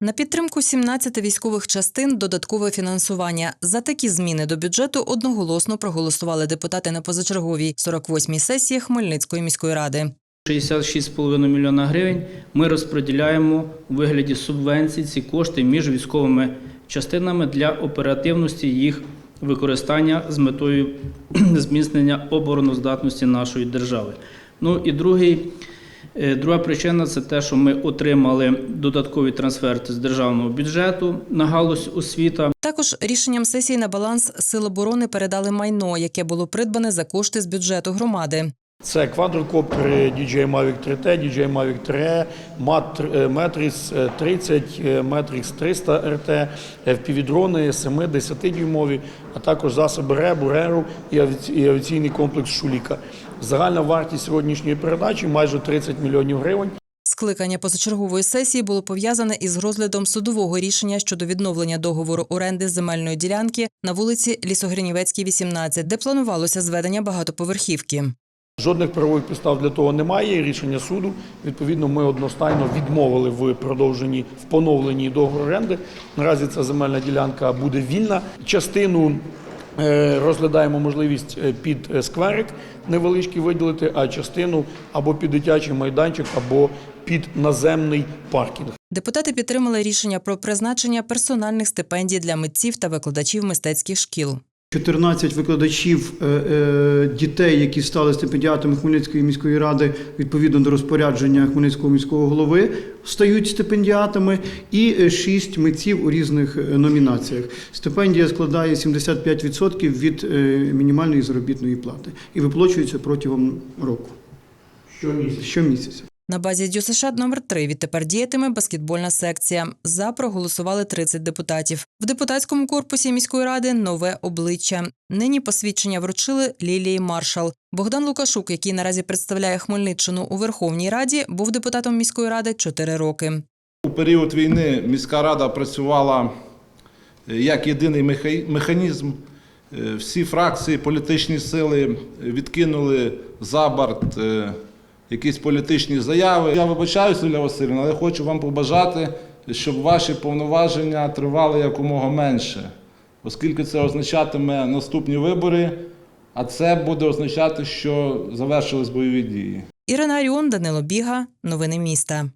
На підтримку 17 військових частин додаткове фінансування. За такі зміни до бюджету одноголосно проголосували депутати на позачерговій 48-й сесії Хмельницької міської ради. 66,5 мільйона гривень ми розподіляємо у вигляді субвенцій ці кошти між військовими частинами для оперативності їх використання з метою зміцнення обороноздатності нашої держави. Ну і другий, друга причина це те, що ми отримали додаткові трансферти з державного бюджету на галузь освіта. Також рішенням сесії на баланс Сил оборони передали майно, яке було придбане за кошти з бюджету громади. Це квадрокоптери DJI Mavic 3T, DJI Mavic 3E, Mat- е, Matrix е, 30, е, Matrix 300 RT, FPV-дрони 7-10 дюймові, а також засоби РЕБу, РЕРу і авіаційний комплекс Шуліка. Загальна вартість сьогоднішньої передачі майже 30 мільйонів гривень. Скликання позачергової сесії було пов'язане із розглядом судового рішення щодо відновлення договору оренди земельної ділянки на вулиці Лісогринівецькій, 18, де планувалося зведення багатоповерхівки. Жодних правових підстав для того немає. Рішення суду. Відповідно, ми одностайно відмовили в продовженні в поновленні договору оренди. Наразі ця земельна ділянка буде вільна. Частину е, розглядаємо можливість е, під е, скверик невеличкий виділити, а частину або під дитячий майданчик, або під наземний паркінг. Депутати підтримали рішення про призначення персональних стипендій для митців та викладачів мистецьких шкіл. 14 викладачів е, е, дітей, які стали стипендіатами Хмельницької міської ради відповідно до розпорядження Хмельницького міського голови, стають стипендіатами, і 6 митців у різних е, номінаціях. Стипендія складає 75% від е, мінімальної заробітної плати і виплачується протягом року. Щомісяця. Щомісяця. На базі ДЮСШ номер 3 відтепер діятиме баскетбольна секція. За проголосували 30 депутатів. В депутатському корпусі міської ради нове обличчя. Нині посвідчення вручили Лілії Маршал. Богдан Лукашук, який наразі представляє Хмельниччину у Верховній Раді, був депутатом міської ради 4 роки. У період війни міська рада працювала е, як єдиний меха- механізм. Е, Всі фракції, політичні сили відкинули за борт е, якісь політичні заяви. Я вибачаюся, Юлія Васильівна, але хочу вам побажати, щоб ваші повноваження тривали якомога менше, оскільки це означатиме наступні вибори, а це буде означати, що завершились бойові дії. Ірина Аріон, Данило Біга. Новини міста.